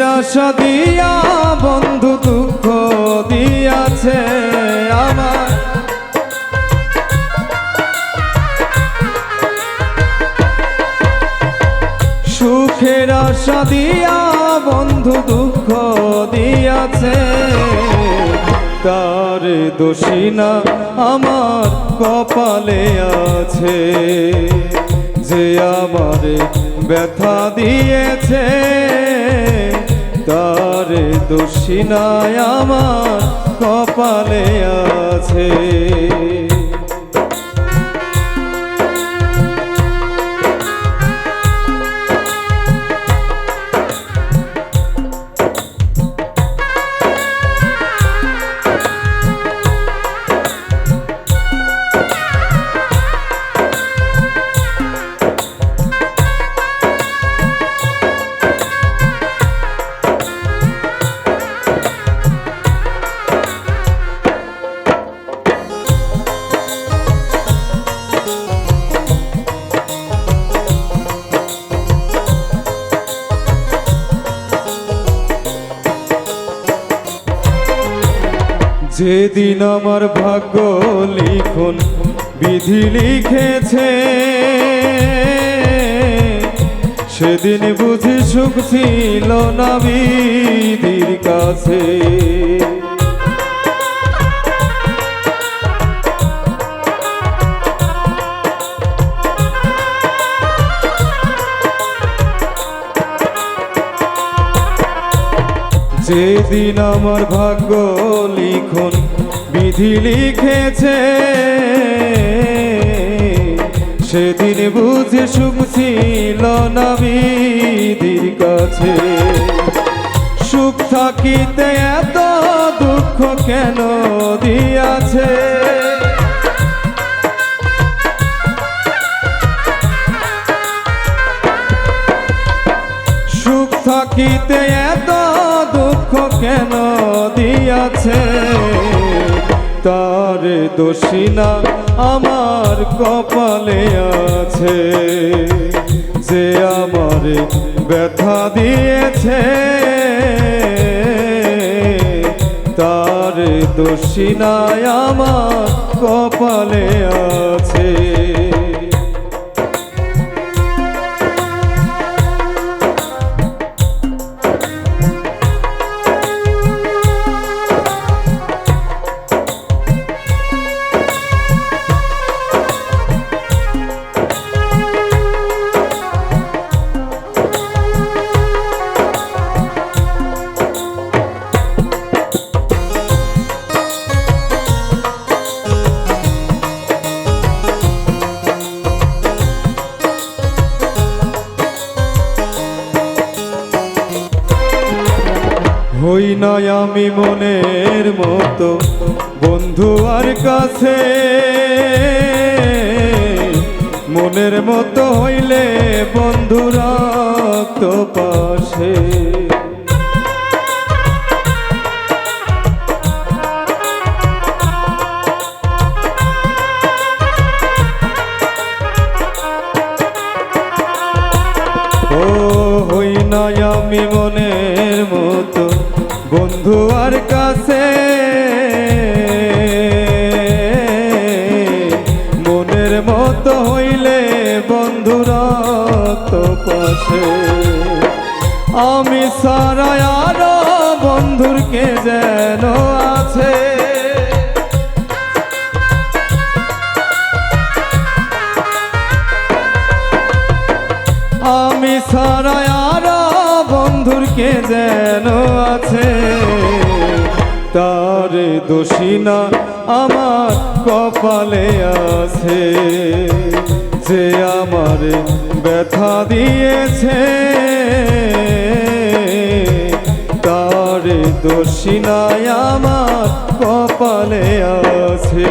আশা দিয়া, বন্ধু দুঃখ দিয়াছে আমার। সুখের আশা দিয়া, বন্ধু দুঃখ দিয়াছে। তার দোষী না আমার কপালে আছে। যে আমারে ব্যথা দিয়েছে তার দোষী নাই আমার কপালে আছে। যেদিন আমার ভাগ্য লিখুন বিধি লিখেছে। সেদিন বুঝি সুখ ছিল না বিধির কাছে। যেদিন আমার ভাগ্য লিখন, বিধি লিখেছে, সেদিন বুঝে সুখ ছিল না বিধির কাছে। সুখ থাকিতে এত দুঃখ কেন দিয়াছে? সুখ থাকিতে এত কেন দিয়াছে? তার দোষিনা আমার কপালে আছে। যে আমার ব্যথা দিয়েছে, তার দোষী না আমার কপালে আছে। হই নাই আমি মনের মতো বন্ধু আর কাছে। মনের মতো হইলে বন্ধুরা পাশে। ও হই নাই আমি মনের আর কাছে। মনের মতো হইলে বন্ধুর তো পাশে আমি সারা আরও বন্ধুর কে যেন আছে। আমি সারা আর কে যেন আছে? তার দোষী না, আমার কপালে আছে। যে আমার ব্যথা দিয়েছে, তার দোষী না আমার কপালে আছে।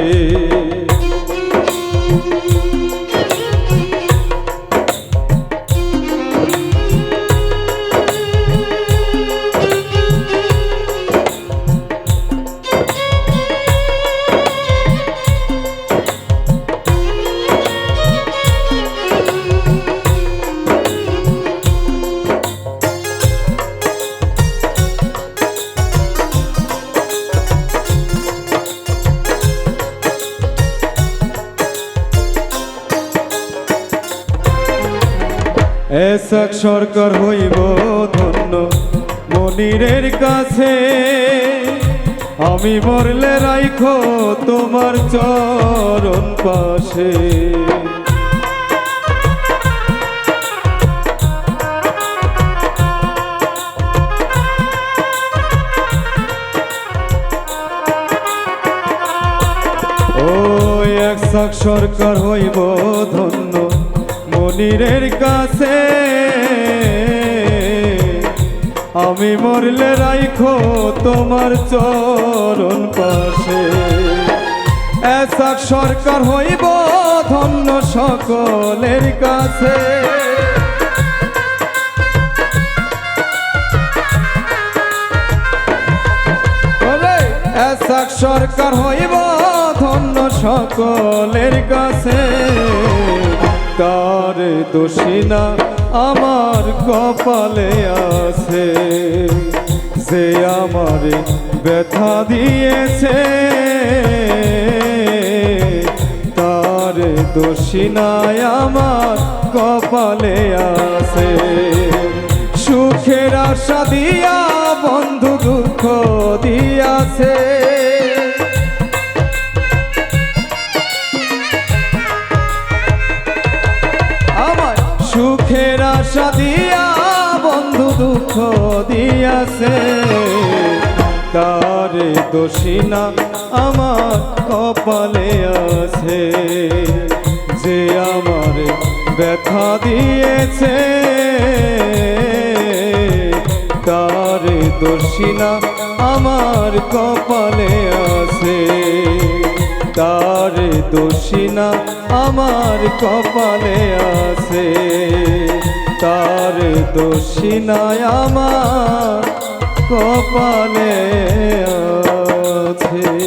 এসক সরকার হইব ধন্য, মনিরের কাছে। আমি মরলে রাইখো তোমার চরণ পাশে। ও একশাক সরকার হইব ধন্য মনিরের কাছে। আমি মরলে রাইখো তোমার চরণ পাশে। এসাক সরকার হইব ধন্য সকলের কাছে। এসাক সরকার হইব ধন্য সকলের কাছে। তার দোষিনা আমার কপালে আছে। সে আমার ব্যথা দিয়েছে, তার দোষিনায় আমার কপালে আছে। সুখের আশা দিয়া, বন্ধু দুঃখ দিয়াছে। দিয়া, বন্ধু দুঃখ দিয়াছে। তারে দোষিনা আমার কপালে আছে। যে আমার ব্যথা দিয়েছে, তার দোষিনা আমার কপালে আছে। তার দোষিনা আমার কপালে আছে। তার দোষী নয় আমার কপালে আছে।